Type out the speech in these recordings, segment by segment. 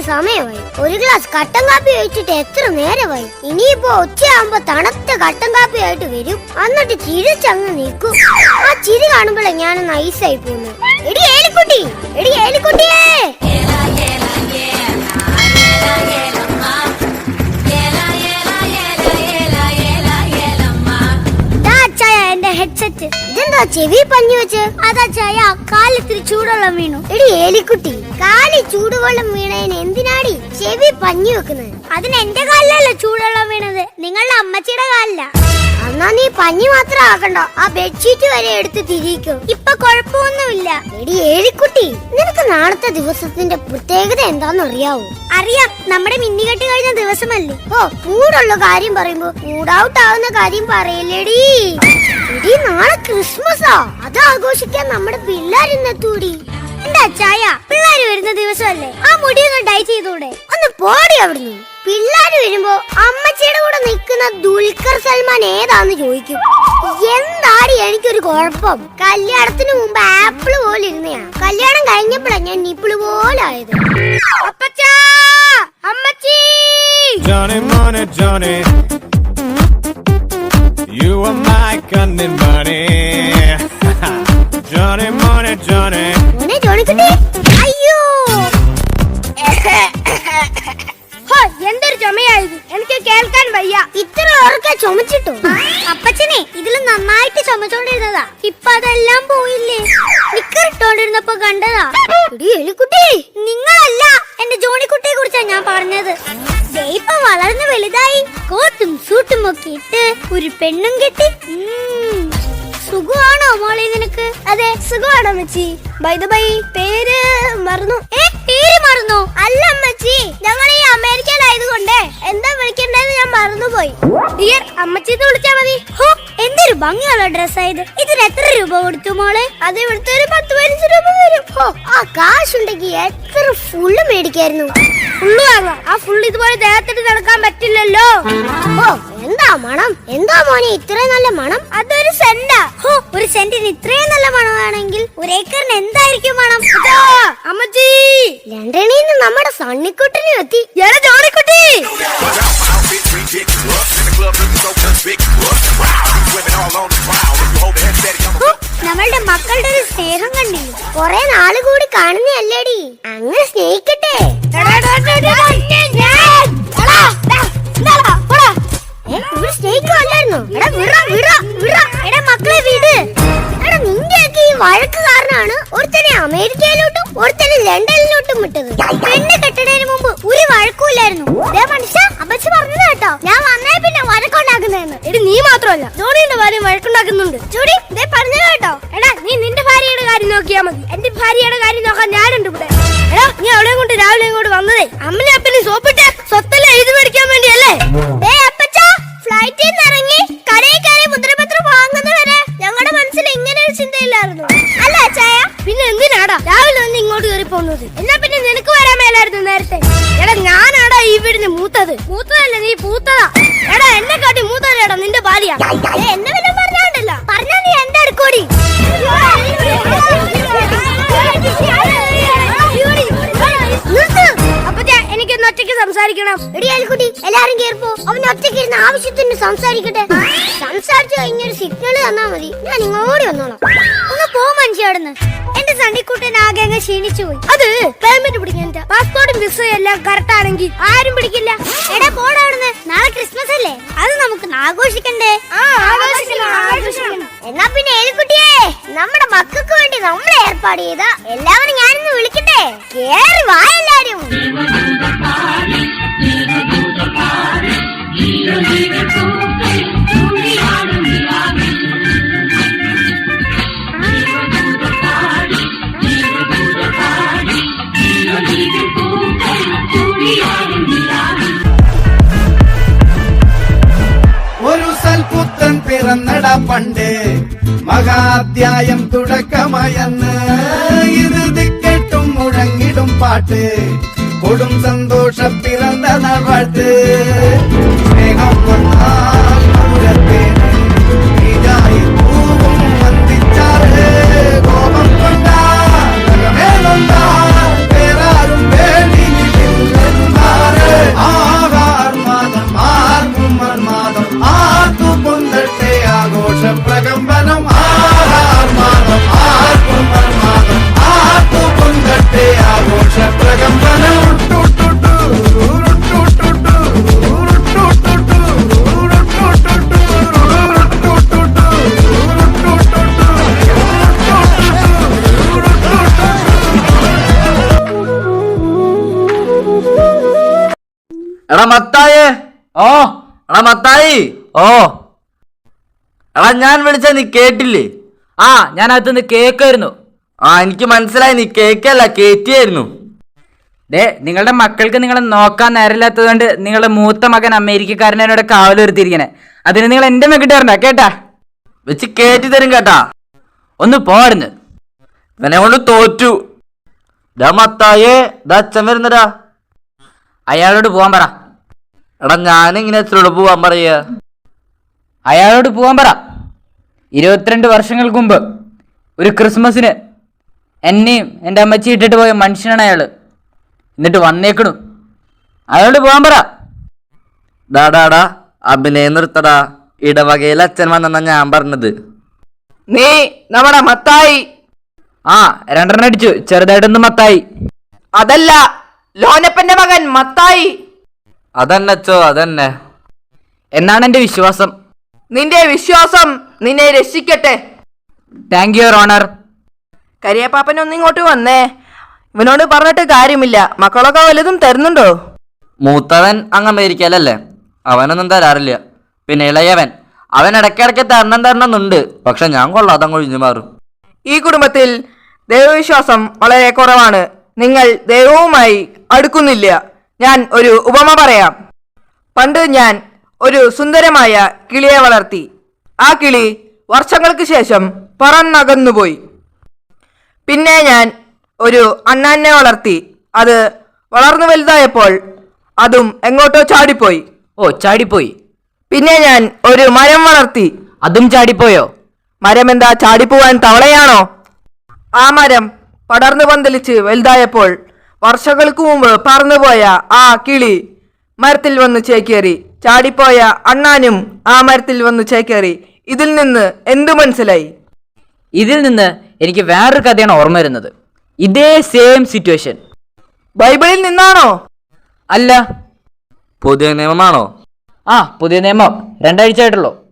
സമയമായി. ഒരു ഗ്ലാസ് കട്ടൻ കാപ്പി കഴിച്ചിട്ട് എത്ര നേരമായി? ഇനിയിപ്പോ ഉച്ചയാകുമ്പോ തണുത്ത കട്ടൻ കാപ്പി ആയിട്ട് വരും. എന്നിട്ട് ചിരിച്ചങ്ങ് നിൽക്കും. ആ ചിരി കാണുമ്പോഴേ ഞാൻ ഐസായി പോകുന്നു. എടി ഏലിക്കുട്ടി. എടി ഏലിക്കുട്ടിയേ. ഏലിക്കുട്ടി കാലി എന്തിനാടി ചെവി നിങ്ങളുടെ അമ്മച്ചിയുടെ കാലില. എന്നാ നീ പഞ്ഞി മാത്രം ആക്കണ്ട. ആ ബെഡ്ഷീറ്റ് വരെ എടുത്ത് തിരിക്കും ഇപ്പൊ കുഴപ്പമൊന്നുമില്ല. എടി ഏലിക്കുട്ടി നിനക്ക് നാളത്തെ ദിവസത്തിന്റെ പ്രത്യേകത എന്താന്ന് അറിയാവോ അറിയാം. നമ്മുടെ മിന്നികെട്ട് കഴിഞ്ഞ ദിവസമല്ലേ. ഓ കൂടുള്ള കാര്യം പറയുമ്പോ മൂഡൌട്ട് ആവുന്ന കാര്യം പറയല്ലേടി. എടി നാളെ ക്രിസ്മസാ. അത് ആഘോഷിക്കാൻ നമ്മുടെ പിള്ളേരിന്നെത്തൂടി എന്താ ചായ? പിള്ളേര് വരുന്ന ദിവസമല്ലേ? ആ മുടി ഡൈ ചെയ്തൂടെ? ഒന്ന് പോടി അവിടുന്ന്. പിള്ളേര് വരുമ്പോ അമ്മച്ചിയുടെ കൂടെ നിൽക്കുന്ന ദുൽഖർ സൽമാൻ ഏതാന്ന് ചോദിക്കും. എന്താടി എനിക്കൊരു കുഴപ്പം? കല്യാണത്തിന് മുമ്പ് ആപ്പിൾ പോലെ ഇരുന്നയാ. കല്യാണം കഴിഞ്ഞപ്പോഴാ ഞാൻ നിപ്പിൾ പോലെ ആയത്. അപ്പച്ചാ! അമ്മച്ചി! Johnny Money, Johnny. You are my cunning bunny. Johnny Money, Johnny. മോനെ ജോണിക്കുട്ടി അയ്യോ. ഹോ, എന്തൊരു ചുമയായത്? എനിക്ക് കേൾക്കാൻ വയ്യ. ഇത്ര ഉറക്കെ ചുമച്ചിട്ടു? അപ്പച്ചനെ ഇതിൽ നന്നായിട്ട് ചുമച്ചോണ്ടിരുന്നതാ. ഇപ്പൊ അതെല്ലാം പോയില്ലേ? നിക്കറിട്ടോണ്ടിരുന്നപ്പോ കണ്ടതാ. എലിക്കുട്ടി നിങ്ങളല്ല. എന്റെ ജോണിക്കുട്ടിയെ കുറിച്ചാ ഞാൻ പറഞ്ഞത്. ഇപ്പൊ വളർന്ന് വലുതായി കോട്ടും സൂട്ടും ഒക്കെ ഇട്ട് ഒരു പെണ്ണും കെട്ടി. സുഖമാണോ മോളെ നിനക്ക്? അതെ സുഖമാണോ മച്ചി ബൈ ദ ബൈ പേര് മറന്നു. ഏ പേര് മറന്നു? അല്ല അമ്മച്ചി ഞങ്ങൾ ഈ അമേരിക്കയിലായതുകൊണ്ട് എന്താ വിളിക്കണ്ടെന്ന് ഞാൻ മറന്നുപോയി. ഡിയർ അമ്മച്ചി എന്ന് വിളിച്ചാ മതി. ഹോ എന്തൊരു ഭംഗിയുള്ള ഡ്രസ്സായത് ഇതിന് എത്ര രൂപ കൊടുത്തു മോളെ? അത് ഇവിടുത്തെ ഒരു പത്ത് പതിനഞ്ച് രൂപ വരും. ഹോ ആ കാശുണ്ടെങ്കിൽ എത്ര ഫുള്ള് മേടിക്കായിരുന്നു. ഫുള്ള് വാങ്ങാം. ആ ഫുള്ള് ഇതുപോലെ ദേഹത്തിട്ട് നടക്കാൻ പറ്റില്ലല്ലോ. ഓ എന്താ മണം? എന്താ മോനെ ഇത്രയും നല്ല മണം? അതൊരു സെന്റാ ഹോ ഒരു സെന്റിന് ഇത്രയും നല്ല മണമാണെങ്കിൽ ഒരു ഏക്കറിന് എന്തായിരിക്കും മണം? അമ്മച്ചി. ലണ്ടനിൽ നമ്മുടെ സണ്ണിക്കുട്ടിനെ എത്തി. ഭാര്യ ചൂടി ഇതേ ദേ പറഞ്ഞത് കേട്ടോ. എടാ നീ നിന്റെ ഭാര്യയുടെ കാര്യം നോക്കിയാ മതി. എന്റെ ഭാര്യയുടെ കാര്യം നോക്കാൻ ഞാനുണ്ട് ഇവിടെ. എടാ നീ അവിടെ കൊണ്ട് രാവിലെ ഇങ്ങോട്ട് വന്നതേ. അമ്മനെ അപ്പനെ സോപ്പിട്ട് സംസാരിക്കണം. എടി അയൽക്കുട്ടി എല്ലാരും കേറിപ്പോ. അവൻ ഒറ്റയ്ക്ക് ഇരുന്ന് ആവശ്യത്തിന് സംസാരിക്കട്ടെ. സംസാരിച്ചു കഴിഞ്ഞൊരു സിഗ്നൽ തന്നാ മതി. ഞാൻ ഇങ്ങോട്ട് വന്നോളാം. ഒന്ന് പോ മനുഷ്യ അവിടുന്ന്. എന്റെ സണ്ണിക്കുട്ടൻ ആകെ അങ്ങ് ക്ഷീണിച്ചു പോയി. അത് പേയ്മെന്റ് പിടിക്കാൻ പാസ്പോർട്ടും വിസയും എല്ലാം കറക്റ്റ് ആണെങ്കിൽ ആരും പിടിക്കില്ല. എടാ പോടാ അവിടുന്ന്. നാളെ ക്രിസ്മസ് അല്ലേ? അത് നമുക്ക് ആഘോഷിക്കണ്ടേ? എന്നാ പിന്നെ ഏലിക്കുട്ടിയെ നമ്മുടെ മക്കൾക്ക് വേണ്ടി നമ്മൾ ഏർപ്പാട് ചെയ്ത എല്ലാവരും ഞാനിന്ന് വിളിക്കട്ടെ. കേറി വാ എല്ലാരും. பண்டே. மகாத்தியாயம் துடக்கமயன்னு. இது திக்கெட்டும் முழங்கிடும் பாட்டு. கொடும் சந்தோஷ பிறந்த நல்வாழ்த்து மேகம் ஒன்றால் എടാ മത്തായേ. ഓ. എടാ മത്തായി. ഓ. എടാ ഞാൻ വിളിച്ച നീ കേട്ടില്ലേ? ആ ഞാൻ അകത്തുനിന്ന് കേക്കായിരുന്നു. ആ എനിക്ക് മനസ്സിലായി. നീ കേക്കല്ല കേറ്റിയായിരുന്നു. ദേ നിങ്ങളുടെ മക്കൾക്ക് നിങ്ങളെ നോക്കാൻ നേരമില്ലാത്തത് കൊണ്ട് നിങ്ങളുടെ മൂത്ത മകൻ അമേരിക്കക്കാരനോട് നിർത്തിയിരിക്കണേ അതിന് നിങ്ങൾ എന്റെ മെക്കിട്ട് വരണ്ട കേട്ടാ? വെച്ച് കേറ്റി തരും കേട്ടാ. ഒന്ന് പോരുന്ന് ഇവനെ കൊണ്ട് തോറ്റു. ദാ മത്തായേ ദാ അച്ഛൻ വരുന്നടാ അയാളോട് പോവാൻ പറ. എടാ ഞാനിങ്ങനെ എത്രയോട് പോവാൻ പറയ? അയാളോട് പോവാൻ പറ. ഇരുപത്തിരണ്ട് വർഷങ്ങൾക്ക് മുമ്പ് ഒരു ക്രിസ്മസിന് എന്നെയും എന്റെ അമ്മച്ചി ഇട്ടിട്ട് പോയ മനുഷ്യനാണ് അയാൾ. എന്നിട്ട് വന്നേക്കണു. അയാളോട് പോവാൻ പറ. ഡാടാടാ ഡാ ഡാ അഭിനയം നിർത്തടാ. ഇടവകയിൽ അച്ഛൻ വന്നെന്നാ ഞാൻ പറഞ്ഞത്. നീ നമ്മടെ മത്തായി. ആ രണ്ടെണ്ണം അടിച്ചു. ചെറുതായിട്ടൊന്ന് മത്തായി. അതല്ല ലോനപ്പന്റെ മകൻ മത്തായി. അതന്നെ അച്ചോ അതന്നെ. എന്നാണ് എന്റെ വിശ്വാസം? നിന്റെ വിശ്വാസം നിന്നെ രക്ഷിക്കട്ടെ. താങ്ക് യു ഓണർ കരിയപ്പാപ്പൻ ഒന്നിങ്ങോട്ട് വന്നേ. ഇവനോട് പറഞ്ഞിട്ട് കാര്യമില്ല. മക്കളൊക്കെ വലുതും തരുന്നുണ്ടോ? മൂത്തവൻ അങ്ങ് അമേരിക്കയിലല്ലേ അവനൊന്നും തരാറില്ല. പിന്നെ ഇളയവൻ. അവൻ ഇടയ്ക്കിടയ്ക്ക് തരണം തരണമെന്നുണ്ട് പക്ഷെ ഞാൻ കൊള്ളാതെ അതങ്ങ് ഒഴിഞ്ഞു മാറും. ഈ കുടുംബത്തിൽ ദൈവവിശ്വാസം വളരെ കുറവാണ്. നിങ്ങൾ ദൈവവുമായി അടുക്കുന്നില്ല. ഞാൻ ഒരു ഉപമ പറയാം. പണ്ട് ഞാൻ ഒരു സുന്ദരമായ കിളിയെ വളർത്തി. ആ കിളി വർഷങ്ങൾക്ക് ശേഷം പറന്നകന്നുപോയി. പിന്നെ ഞാൻ ഒരു അണ്ണാനെ വളർത്തി. അത് വളർന്നു വലുതായപ്പോൾ അതും എങ്ങോട്ടോ ചാടിപ്പോയി. ഓ ചാടിപ്പോയി. പിന്നെ ഞാൻ ഒരു മരം വളർത്തി. അതും ചാടിപ്പോയോ? മരം എന്താ ചാടിപ്പോവാൻ തവളയാണോ? ആ മരം പടർന്നു പന്തലിച്ച് വലുതായപ്പോൾ വർഷങ്ങൾക്ക് മുമ്പ് പറന്നുപോയ ആ കിളി മരത്തിൽ വന്ന് ചേക്കേറി. ചാടിപ്പോയ അണ്ണാനും ആ മരത്തിൽ വന്ന് ചേക്കേറി. ഇതിൽ നിന്ന് എന്തു മനസ്സിലായി? ഇതിൽ നിന്ന് എനിക്ക് വേറൊരു കഥയാണ് ഓർമ്മ വരുന്നത്. ഇതേ സെയിം സിറ്റുവേഷൻ ബൈബിളിൽ നിന്നാണോ? അല്ല. പുതിയ നിയമമാണോ? ആ പുതിയ നിയമം. രണ്ടാഴ്ച ആയിട്ടുള്ളൂ.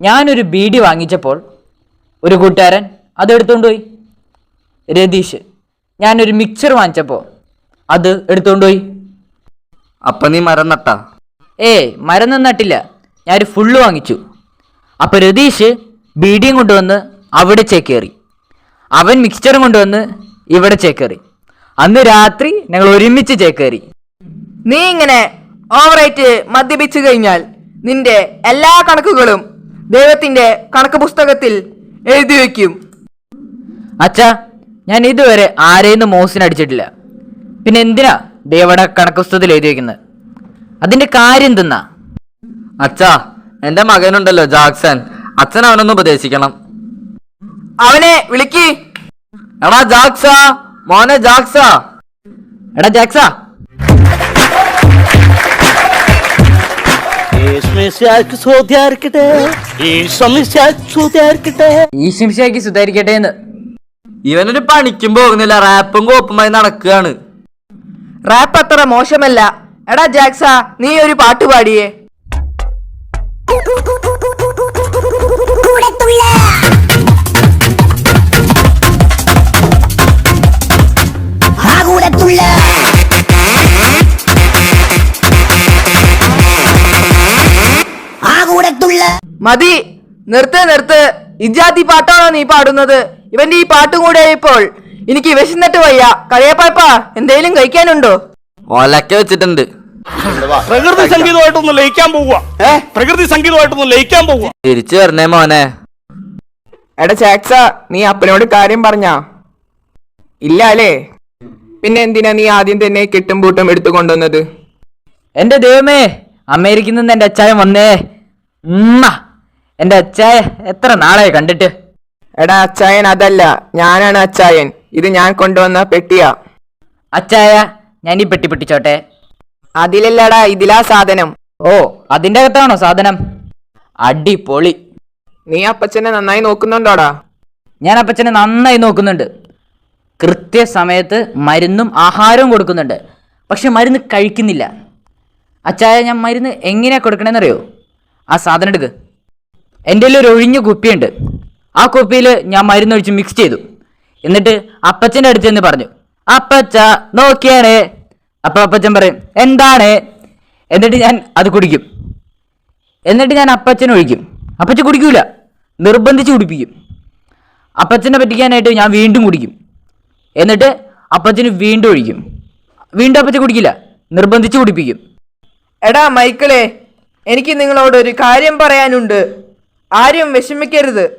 ഞാനൊരു ബീഡി വാങ്ങിച്ചപ്പോൾ ഒരു കൂട്ടുകാരൻ അത് എടുത്തുകൊണ്ട് പോയി. രതീഷ്. ഞാനൊരു മിക്സർ വാങ്ങിച്ചപ്പോൾ അത് എടുത്തുകൊണ്ടുപോയി അപ്പൊ നീ മരം നട്ടാ? ഏയ് മരം നട്ടില്ല. ഞാനൊരു ഫുള്ള് വാങ്ങിച്ചു. അപ്പൊ രതീഷ് ബീഡിയും കൊണ്ടുവന്ന് അവിടെ ചേക്കേറി അവൻ മിക്സ്ചറും കൊണ്ടുവന്ന് ഇവിടെ ചേക്കേറി അന്ന് രാത്രി ഞങ്ങൾ ഒരുമിച്ച് ചേക്കേറി നീ ഇങ്ങനെ ഓവറേറ്റ് മദ്യപിച്ചു കഴിഞ്ഞാൽ നിന്റെ എല്ലാ കണക്കുകളും ദൈവത്തിന്റെ കണക്ക് പുസ്തകത്തിൽ എഴുതി വയ്ക്കും. അച്ഛാ ഞാൻ ഇതുവരെ ആരെയും മോസിനടിച്ചിട്ടില്ല പിന്നെ എന്തിനാ ദേവയുടെ കണക്കുസ്തത്തിൽ എഴുതി വെക്കുന്നത് അതിന്റെ കാര്യം എന്തെന്നാ? അച്ഛാ എന്റെ മകനുണ്ടല്ലോ ജാക്സൺ. അച്ഛൻ അവനൊന്ന് ഉപദേശിക്കണം. അവനെ വിളിക്ക്. എടാ ജാക്സ മോനെ ജാക്സ. എടാ ജാക്സാ. ഈശ്മിശിഹായ്ക്ക് സ്തുതിയായിരിക്കട്ടെ. ഈശ്വമിശിഹായ്ക്ക് സ്തുതിയായിരിക്കട്ടെ. ഈ ശിംഷയ്ക്ക് സുധാരിക്കട്ടെ എന്ന്. ഇവനൊരു പണിക്കും പോകുന്നില്ല റാപ്പും കോപ്പുമായി നടക്കുകയാണ്. റാപ്പ് അത്ര മോശമല്ല. എടാ ജാക്സ നീ ഒരു പാട്ട് പാടിയേ. മതി നിർത്ത് നിർത്ത്. ഇജാതി പാട്ടാണോ നീ പാടുന്നത്? ഇവന്റെ ഈ പാട്ടും കൂടെ ഇപ്പോൾ എനിക്ക് വിശന്നിട്ട് വയ്യ. കളിയപ്പായ്പ എന്തേലും കഴിക്കാനുണ്ടോ? ഒലക്ക വെച്ചിട്ടുണ്ട്. പ്രകൃതി സംഗീതമായിട്ടൊന്ന് ലയിക്കാൻ പോവുക. പ്രകൃതി സംഗീതമായിട്ടൊന്ന് ലയിക്കാൻ പോവുക. തിരിച്ചു വരണേ മോനെ. എടാ ചാക്സ നീ അപ്പനോട് കാര്യം പറഞ്ഞാ? ഇല്ല അല്ലേ? പിന്നെ എന്തിനാ നീ ആദ്യം തന്നെ കിട്ടും പൂട്ടും എടുത്തു കൊണ്ടുവന്നത്? എന്റെ ദൈവമേ അമേരിക്കയിൽ നിന്ന് എന്റെ അച്ചായൻ വന്നേ. ഉമ്മ എന്റെ അച്ചായ എത്ര നാളായി കണ്ടിട്ട്? എടാ അച്ചായൻ അതല്ല ഞാനാണ് അച്ചായൻ. ഇത് ഞാൻ കൊണ്ടുവന്ന പെട്ടിയാ. അച്ചായ ഞാൻ ഈ പെട്ടി പെട്ടിച്ചോട്ടെ. അതിലല്ലടാ ഇതിലാ സാധനം. ഓ അതിന്റെ അകത്താണോ സാധനം? അടിപൊളി. നീ അപ്പച്ചനെ നന്നായി നോക്കുന്നുണ്ടോടാ? ഞാൻ അപ്പച്ചനെ നന്നായി നോക്കുന്നുണ്ട്. കൃത്യസമയത്ത് മരുന്നും ആഹാരവും കൊടുക്കുന്നുണ്ട്. പക്ഷെ മരുന്ന് കഴിക്കുന്നില്ല. അച്ചായ ഞാൻ മരുന്ന് എങ്ങനെയാ കൊടുക്കണേന്നറിയോ? ആ സാധനം എടുക്ക്. എന്റെ ഒരു ഒഴിഞ്ഞ കുപ്പിയുണ്ട്. ആ കുപ്പിയിൽ ഞാൻ മരുന്ന് ഒഴിച്ച് മിക്സ് ചെയ്തു. എന്നിട്ട് അപ്പച്ചന്റെ അടുത്ത് ചെന്ന് പറഞ്ഞു അപ്പച്ച നോക്കിയാണേ അപ്പൊ അപ്പച്ചൻ പറയും എന്താണ്? എന്നിട്ട് ഞാൻ അത് കുടിക്കും. എന്നിട്ട് ഞാൻ അപ്പച്ചനെ ഒഴിക്കും. അപ്പച്ചൻ കുടിക്കൂല നിർബന്ധിച്ച് കുടിപ്പിക്കും. അപ്പച്ചനെ പറ്റിക്കാനായിട്ട് ഞാൻ വീണ്ടും കുടിക്കും. എന്നിട്ട് അപ്പച്ചന് വീണ്ടും ഒഴിക്കും. വീണ്ടും അപ്പച്ചൻ കുടിക്കില്ല നിർബന്ധിച്ച് കുടിപ്പിക്കും. എടാ മൈക്കിളെ എനിക്ക് നിങ്ങളോട് ഒരു കാര്യം പറയാനുണ്ട്. ആരും വിഷമിക്കരുത്.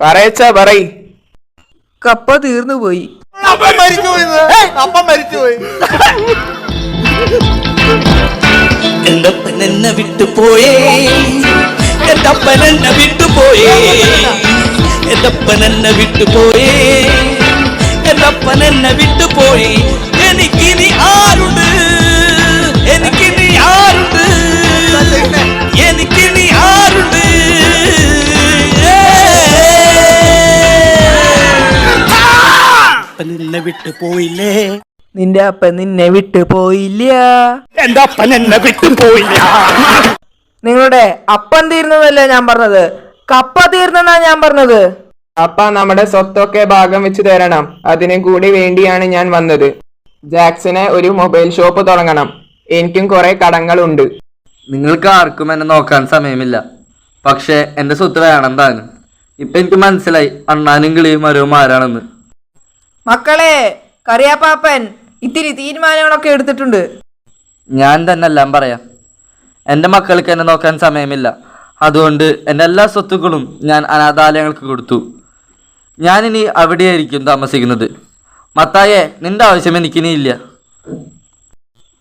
പറയച്ചാ പറയ്. കപ്പ തീർന്നു പോയി. എന്തപ്പൻ എന്നെ? വിട്ടുപോയേ എന്തപ്പൻ എന്നെ വിട്ടുപോയേ എന്തപ്പൻ എന്നെ വിട്ടുപോയേ എന്തപ്പൻ എന്നെ വിട്ടുപോയി എനിക്കിനി ആരുണ്ട് എന്നെ വിട്ടുപോയില്ലേ നിന്റെ അപ്പൻ നിന്നെ വിട്ടു പോയില്ല. എന്റെ അപ്പൻ എന്നെ വിട്ടു പോയില്ല. നിങ്ങളുടെ അപ്പൻ തീർന്നതല്ല ഞാൻ പറഞ്ഞത്? കപ്പ തീർന്നെന്നാ ഞാൻ പറഞ്ഞത്? അപ്പ നമ്മുടെ സ്വത്തൊക്കെ ഭാഗം വെച്ച് തരണം. അതിനും കൂടി വേണ്ടിയാണ് ഞാൻ വന്നത്. ജാക്സന് ഒരു മൊബൈൽ ഷോപ്പ് തുടങ്ങണം. എനിക്കും കുറെ കടങ്ങളുണ്ട്. നിങ്ങൾക്ക് ആർക്കും എന്നെ നോക്കാൻ സമയമില്ല. പക്ഷേ എന്റെ സ്വത്ത് വേണം താനും. ഇപ്പം എനിക്ക് മനസ്സിലായി അണ്ണാനും കിളിയും മരവും ആരാണെന്ന്. മക്കളെ കറിയാപ്പാപ്പൻ ഇത്തിരി തീരുമാനങ്ങളൊക്കെ എടുത്തിട്ടുണ്ട്. ഞാൻ തന്നെ എല്ലാം പറയാം. എന്റെ മക്കൾക്ക് എന്നെ നോക്കാൻ സമയമില്ല. അതുകൊണ്ട് എന്റെ എല്ലാ സ്വത്തുക്കളും ഞാൻ അനാഥാലയങ്ങൾക്ക് കൊടുത്തു. ഞാനിനി അവിടെയായിരിക്കും താമസിക്കുന്നത്. മത്തായെ നിന്റെ ആവശ്യം എനിക്കിനി ഇല്ല.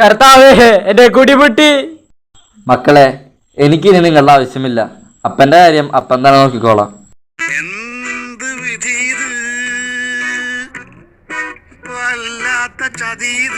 കർത്താവേ എന്റെ കുടിപൊട്ടി മക്കളെ എനിക്കിനി നിങ്ങളുടെ ആവശ്യമില്ല. അപ്പന്റെ കാര്യം അപ്പം തന്നെ നോക്കിക്കോളാം. perdido.